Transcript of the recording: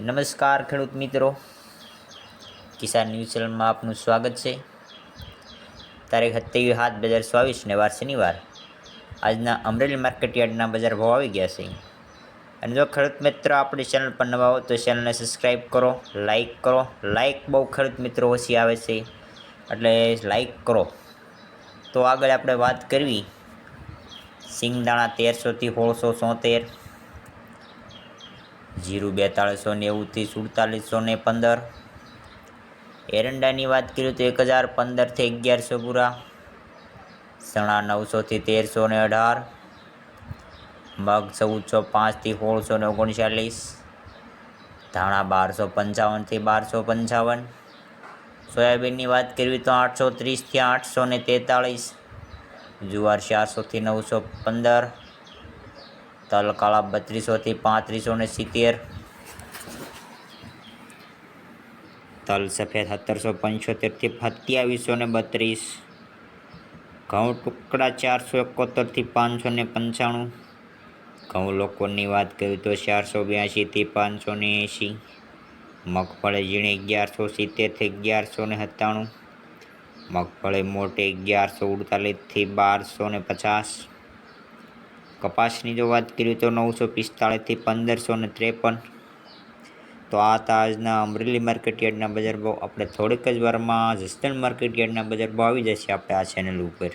નમસ્કાર ખેડૂત મિત્રો. કિસાન ન્યૂઝ ચેનલમાં આપનું સ્વાગત છે. તારીખ સત્યાવીસ સાત બે હજાર ચોવીસને વાર શનિવાર. આજના અમરેલી માર્કેટ યાર્ડના બજાર ભાવ આવી ગયા છે. અને જો ખેડૂત મિત્રો આપણી ચેનલ પર નવા હો તો ચેનલને સબસ્ક્રાઈબ કરો, લાઇક કરો. લાઇક બહુ ખેડૂત મિત્રો ઓછી આવે છે. એટલે લાઇક કરો. તો આગળ આપણે વાત કરવી. સિંગદાણા તેરસોથી સોળસો સોતેર. જીરું બેતાળીસો નેવુંથી સુડતાલીસો ને પંદર. એરંડાની વાત કરીએ તો એક હજાર પંદરથી અગિયારસો પૂરા. ચણા નવસોથી તેરસો ને અઢાર. મગ ચૌદસો પાંચથી સોળસો ને ઓગણચાલીસ. ધાણા બારસો પંચાવનથી બારસો પંચાવન. સોયાબીનની વાત કરવી તો આઠસો ત્રીસથી આઠસો ને તેતાળીસ. જુવાર ચારસોથી નવસો પંદર. તલ કાળા બત્રીસોથી પાંત્રીસો ને સિત્તેર. તલ સફેદ સત્તરસો પંચોતેરથી સત્યાવીસો ને બત્રીસ. ઘઉં ટુકડા ચારસો એકોતેરથી પાંચસો ને પંચાણું. ઘઉં લોકોની વાત કરું તો ચારસો બ્યાસીથી પાંચસો ને એંશી. મગફળી ઝીણી અગિયારસો સિત્તેરથી અગિયારસો ને સત્તાણું. મગફળી મોટી અગિયારસો ઉડતાલીસથી બારસો ને પચાસ. કપાસની જો વાત કરીએ તો નવસો પિસ્તાળીસથી પંદરસો ને ત્રેપન. તો આ હતા આજના અમરેલી માર્કેટ યાર્ડના બજાર ભાવ. આપણે થોડીક જ વારમાં જસદણ માર્કેટ યાર્ડના બજાર ભાવ આવી જશે આપણે આ ચેનલ ઉપર.